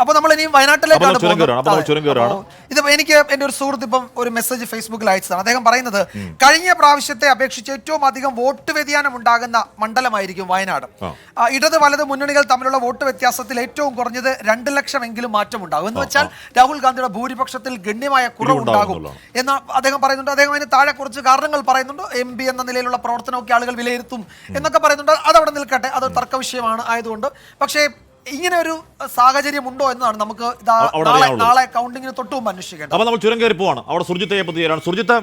അപ്പൊ നമ്മൾ ഇനി വയനാട്ടിലേക്കാണ്. അപ്പോൾ ഇത് എനിക്ക് എന്റെ ഒരു സുഹൃത്ത് ഇപ്പം ഒരു മെസ്സേജ് ഫേസ്ബുക്കിൽ അയച്ചതാണ്. അദ്ദേഹം പറയുന്നത് കഴിഞ്ഞ പ്രാവശ്യത്തെ അപേക്ഷിച്ച് ഏറ്റവും അധികം വോട്ട് വ്യതിയാനം ഉണ്ടാകുന്ന മണ്ഡലമായിരിക്കും വയനാട്. ഇടത് വലത് മുന്നണികൾ തമ്മിലുള്ള വോട്ട് വ്യത്യാസത്തിൽ ഏറ്റവും കുറഞ്ഞത് രണ്ട് ലക്ഷം എങ്കിലും മാറ്റം ഉണ്ടാകും എന്ന് വെച്ചാൽ രാഹുൽ ഗാന്ധിയുടെ ഭൂരിപക്ഷത്തിൽ ഗണ്യമായ കുറവുണ്ടാകും. എന്ന് അദ്ദേഹം പറയുന്നുണ്ട്. അദ്ദേഹം അതിന് താഴെ കുറച്ച് കാരണങ്ങൾ പറയുന്നുണ്ട്. എം പി എന്ന നിലയിലുള്ള പ്രവർത്തനമൊക്കെ ആളുകൾ വിലയിരുത്തും എന്നൊക്കെ പറയുന്നുണ്ട്. അതവിടെ നിൽക്കട്ടെ. അത് തർക്ക വിഷയമാണ് ആയതുകൊണ്ട്. പക്ഷേ ഇങ്ങനെ ഒരു സാഹചര്യം ഉണ്ടോ എന്നാണ് നമുക്ക് നാളെ കൗണ്ടിങ്ങിന് തൊട്ട് മുമ്പ് അന്വേഷിക്കേണ്ടത്. അപ്പോൾ നമ്മൾ ചുരം കയറി പോവാണ്. അവിടെ സുർജിത്തെ ചേരാണ് സുർജിത്ത്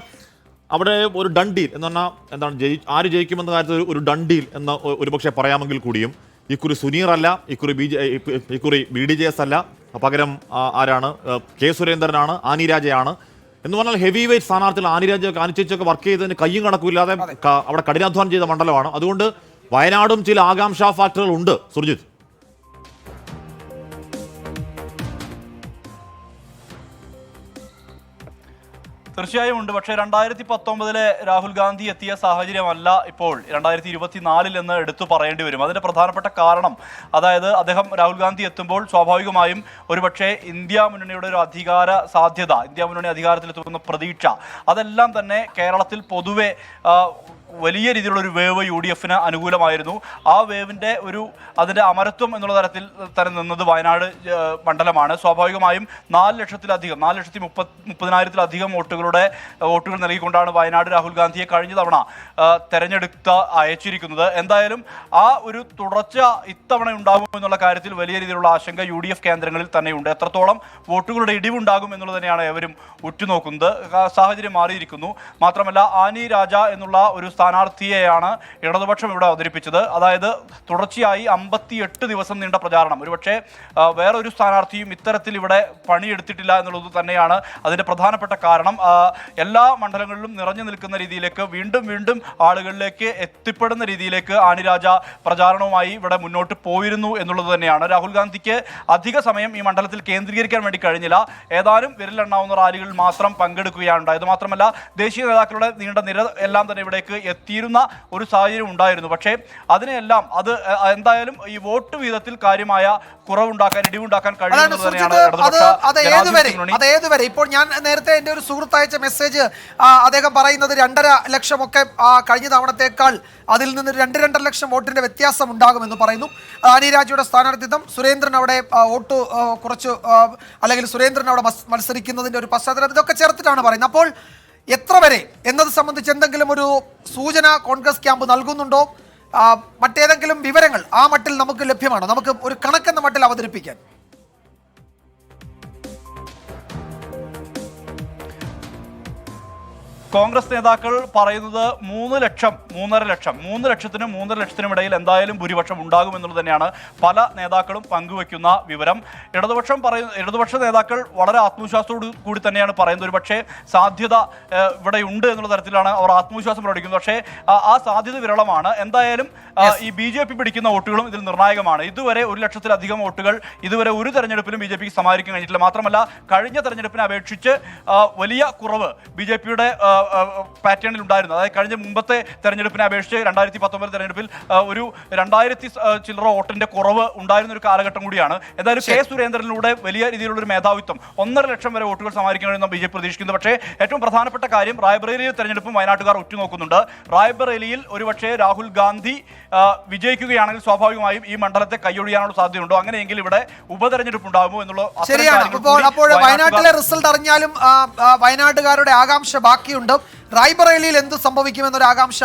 അവിടെ ഒരു ഡീൽ എന്ന് പറഞ്ഞാൽ എന്താണ് ജയി ആര് ജയിക്കുമെന്ന കാര്യത്തിൽ ഒരു- ഒരു ഡണ്ടീൽ എന്ന് ഒരു ഒരുപക്ഷെ പറയാമെങ്കിൽ കൂടിയും ഇക്കുറി സുനീർ അല്ല ഇക്കുറി ബി ജെ ഇക്കു- ഇക്കുറി ബി ഡി ജെ എസ് അല്ല. പകരം ആരാണ്? കെ സുരേന്ദ്രനാണ് ആനി രാജയാണ്. എന്ന് പറഞ്ഞാൽ ഹെവി വെയിറ്റ് സ്ഥാനാർത്ഥികൾ ആനി രാജ കാണിച്ചൊക്കെ വർക്ക് ചെയ്തതിന് കയ്യും കണക്കുമില്ലാതെ അവിടെ കഠിനാധ്വാനം ചെയ്ത മണ്ഡലമാണ്. അതുകൊണ്ട് വയനാടും ചില ആകാംക്ഷാ ഫാക്ടറുകൾ ഉണ്ട് സുർജിത്ത്. തീർച്ചയായും ഉണ്ട് പക്ഷേ രണ്ടായിരത്തി പത്തൊമ്പതിലെ രാഹുൽ ഗാന്ധി എത്തിയ സാഹചര്യമല്ല ഇപ്പോൾ. രണ്ടായിരത്തി ഇരുപത്തിനാലിൽ എന്ന് എടുത്തു പറയേണ്ടി വരും. അതിന്റെ പ്രധാനപ്പെട്ട കാരണം അതായത് അദ്ദേഹം രാഹുൽ ഗാന്ധി എത്തുമ്പോൾ സ്വാഭാവികമായും ഒരുപക്ഷെ ഇന്ത്യ മുന്നണിയുടെ ഒരു അധികാര സാധ്യത ഇന്ത്യ മുന്നണി അധികാരത്തിലെത്തുന്ന പ്രതീക്ഷ അതെല്ലാം തന്നെ കേരളത്തിൽ പൊതുവെ വലിയ രീതിയിലുള്ള ഒരു വേവ് യു ഡി എഫിന് അനുകൂലമായിരുന്നു. ആ വേവിന്റെ ഒരു അതിന്റെ അമരത്വം എന്നുള്ള തരത്തിൽ തന്നെ നിന്നത് വയനാട് മണ്ഡലമാണ്. സ്വാഭാവികമായും നാല് ലക്ഷത്തിലധികം നാല് ലക്ഷത്തി മുപ്പത് മുപ്പതിനായിരത്തിലധികം വോട്ടുകളുടെ വോട്ടുകൾ നൽകിക്കൊണ്ടാണ് വയനാട് രാഹുൽ ഗാന്ധിയെ കഴിഞ്ഞ തവണ തെരഞ്ഞെടുത്ത അയച്ചിരിക്കുന്നത്. എന്തായാലും ആ ഒരു തുടർച്ച ഇത്തവണ ഉണ്ടാകും എന്നുള്ള കാര്യത്തിൽ വലിയ രീതിയിലുള്ള ആശങ്ക യു ഡി എഫ് കേന്ദ്രങ്ങളിൽ തന്നെയുണ്ട്. എത്രത്തോളം വോട്ടുകളുടെ ഇടിവുണ്ടാകും എന്നുള്ളത് തന്നെയാണ് ഏവരും ഉറ്റുനോക്കുന്നത്. സാഹചര്യം മാറിയിരിക്കുന്നു. മാത്രമല്ല ആനി രാജ എന്നുള്ള ഒരു സ്ഥാനാർത്ഥിയെയാണ് ഇടതുപക്ഷം ഇവിടെ അവതരിപ്പിച്ചത്. അതായത് തുടർച്ചയായി അമ്പത്തിയെട്ട് ദിവസം നീണ്ട പ്രചാരണം. ഒരുപക്ഷെ വേറൊരു സ്ഥാനാർത്ഥിയും ഇത്തരത്തിൽ ഇവിടെ പണിയെടുത്തിട്ടില്ല എന്നുള്ളത് തന്നെയാണ് അതിന്റെ പ്രധാനപ്പെട്ട കാരണം. എല്ലാ മണ്ഡലങ്ങളിലും നിറഞ്ഞു നിൽക്കുന്ന രീതിയിലേക്ക് വീണ്ടും വീണ്ടും ആളുകളിലേക്ക് എത്തിപ്പെടുന്ന രീതിയിലേക്ക് ആനിരാജ പ്രചാരണവുമായി ഇവിടെ മുന്നോട്ട് പോയിരുന്നു എന്നുള്ളത് തന്നെയാണ്. രാഹുൽ ഗാന്ധിക്ക് അധിക സമയം ഈ മണ്ഡലത്തിൽ കേന്ദ്രീകരിക്കാൻ വേണ്ടി കഴിഞ്ഞില്ല. ഏതാനും വിരലെണ്ണാവുന്ന റാലികളിൽ മാത്രം പങ്കെടുക്കുകയാണ് ഉണ്ടായത്. മാത്രമല്ല ദേശീയ നേതാക്കളുടെ നീണ്ട നിര എല്ലാം തന്നെ ഇവിടേക്ക് എത്തിയിരുന്ന ഒരു സാഹചര്യം ഉണ്ടായിരുന്നു. പക്ഷേ അതിനെല്ലാം അത് എന്തായാലും ഈ വോട്ട് വീതത്തിൽ കാര്യമായ കുറവുണ്ടാക്കാൻ ഇടിവുണ്ടാക്കാൻ കഴിയുന്നത് ഇപ്പോൾ ഞാൻ നേരത്തെ എന്റെ ഒരു സുഹൃത്ത് അയച്ച മെസ്സേജ് അദ്ദേഹം പറയുന്നത് രണ്ടര ലക്ഷമൊക്കെ കഴിഞ്ഞ തവണത്തേക്കാൾ അതിൽ നിന്ന് രണ്ട് രണ്ടര ലക്ഷം വോട്ടിന്റെ വ്യത്യാസം ഉണ്ടാകുമെന്ന് പറയുന്നു. അനിരാജയുടെ സ്ഥാനാർത്ഥിത്വം സുരേന്ദ്രൻ അവിടെ വോട്ട് കുറച്ച് അല്ലെങ്കിൽ സുരേന്ദ്രൻ അവിടെ മത്സരിക്കുന്നതിന്റെ ഒരു പശ്ചാത്തലം ഇതൊക്കെ ചേർത്തിട്ടാണ് പറയുന്നത്. അപ്പോൾ എത്ര വരെ? എന്നത് സംബന്ധിച്ച് എന്തെങ്കിലും ഒരു സൂചന കോൺഗ്രസ് ക്യാമ്പ് നൽകുന്നുണ്ടോ? മറ്റേതെങ്കിലും വിവരങ്ങൾ ആ മട്ടിൽ നമുക്ക് ലഭ്യമാണോ? നമുക്ക് ഒരു കണക്കെന്ന മട്ടിൽ അവതരിപ്പിക്കാൻ. കോൺഗ്രസ് നേതാക്കൾ പറയുന്നത് മൂന്ന് ലക്ഷം മൂന്നര ലക്ഷം മൂന്ന് ലക്ഷത്തിനും മൂന്നര ലക്ഷത്തിനും ഇടയിൽ എന്തായാലും ഭൂരിപക്ഷം ഉണ്ടാകും എന്നുള്ളത് തന്നെയാണ് പല നേതാക്കളും പങ്കുവെക്കുന്ന വിവരം. ഇടതുപക്ഷം പറയുന്ന ഇടതുപക്ഷ നേതാക്കൾ വളരെ ആത്മവിശ്വാസത്തോടു കൂടി തന്നെയാണ് പറയുന്നത്. ഒരു പക്ഷേ സാധ്യത ഇവിടെ ഉണ്ട് എന്നുള്ള തരത്തിലാണ് അവർ ആത്മവിശ്വാസം പ്രകടിക്കുന്നത് പക്ഷേ ആ- ആ സാധ്യത വിരളമാണ്. എന്തായാലും ഈ ബി ജെ പി പിടിക്കുന്ന വോട്ടുകളും ഇതിൽ നിർണായകമാണ്. ഇതുവരെ ഒരു ലക്ഷത്തിലധികം വോട്ടുകൾ ഇതുവരെ ഒരു തെരഞ്ഞെടുപ്പിലും ബി ജെ പിക്ക് സമാഹരിക്കാൻ കഴിഞ്ഞിട്ടില്ല. മാത്രമല്ല കഴിഞ്ഞ തെരഞ്ഞെടുപ്പിനെ അപേക്ഷിച്ച് വലിയ കുറവ് ബി ജെ പിയുടെ പാറ്റേണിൽ ഉണ്ടായിരുന്നു. അതായത് കഴിഞ്ഞ മുമ്പത്തെ തെരഞ്ഞെടുപ്പിനെ അപേക്ഷിച്ച് രണ്ടായിരത്തി പത്തൊമ്പത് തെരഞ്ഞെടുപ്പിൽ ഒരു രണ്ടായിരത്തി ചില്ലറ വോട്ടിന്റെ കുറവ് ഉണ്ടായിരുന്ന ഒരു കാലഘട്ടം കൂടിയാണ്. എന്തായാലും കെ സുരേന്ദ്രനിലൂടെ വലിയ രീതിയിലുള്ള ഒരു മേധാവിത്വം ഒന്നര ലക്ഷം വരെ വോട്ടുകൾ സമാഹരിക്കാൻ കഴിയുന്ന ബി ജെ പി പ്രതീക്ഷിക്കുന്നു. പക്ഷേ ഏറ്റവും പ്രധാനപ്പെട്ട കാര്യം റായ്ബറേലി തെരഞ്ഞെടുപ്പും വയനാട്ടുകാർ ഉറ്റുനോക്കുന്നുണ്ട് റായ്ബറേലിയിൽ ഒരുപക്ഷേ രാഹുൽ ഗാന്ധി വിജയിക്കുകയാണെങ്കിൽ സ്വാഭാവികമായും ഈ മണ്ഡലത്തെ കൈയൊഴിയാനുള്ള സാധ്യതയുണ്ടോ. അങ്ങനെയെങ്കിൽ ഇവിടെ ഉപതെരഞ്ഞെടുപ്പ് ഉണ്ടാകുമോ എന്നുള്ള ശരിയാണ്. അപ്പോൾ അപ്പോൾ വയനാട്ടിലെ റിസൾട്ട് അറിഞ്ഞാലും വയനാട്ടുകാരുടെ ആകാംക്ഷ ബാക്കിയുണ്ട്. റായ്ബറേലിയിൽ എന്ത് സംഭവിക്കുമെന്നൊരു ആകാംക്ഷ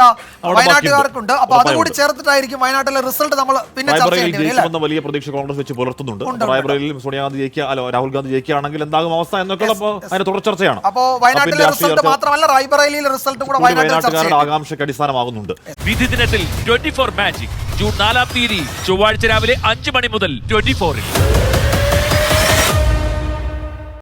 വയനാട്ടുകാർക്കുണ്ട്. അപ്പൊ അതുകൂടി. ചേർത്തിട്ടായിരിക്കും വയനാട്ടിലെ റിസൾട്ട് നമ്മൾ പിന്നെ ചർച്ച വലിയ പ്രതീക്ഷ കോൺഗ്രസ് വെച്ച് പുലർത്തുന്നുണ്ട്. ഉണ്ട്, ഉണ്ട്. റായ്ബറേലിയിൽ സോണിയാഗാന്ധി ജയിക്കുക അല്ല രാഹുൽ ഗാന്ധി ജയിക്കുകയാണെങ്കിൽ എന്താകും അവസ്ഥ എന്നൊക്കെ അപ്പോൾ അതിന്റെ തുടർ ചർച്ചയാണ്. അപ്പോ വയനാട്ടിലെ റിസൾട്ട് മാത്രമല്ല റായ്ബറേലിയിലെ റിസൾട്ട് കൂടെ വയനാട്ടിലെ വയനാട്ടുകാരുടെ ആകാംക്ഷയ്ക്ക് അടിസ്ഥാനമാകുന്നുണ്ട്. വിധി ദിനത്തിൽ ട്വന്റി ഫോർ മാജിക് ജൂൺ നാലാം തീയതി ചൊവ്വാഴ്ച രാവിലെ അഞ്ച് മണി മുതൽ ട്വന്റി ഫോറിൽ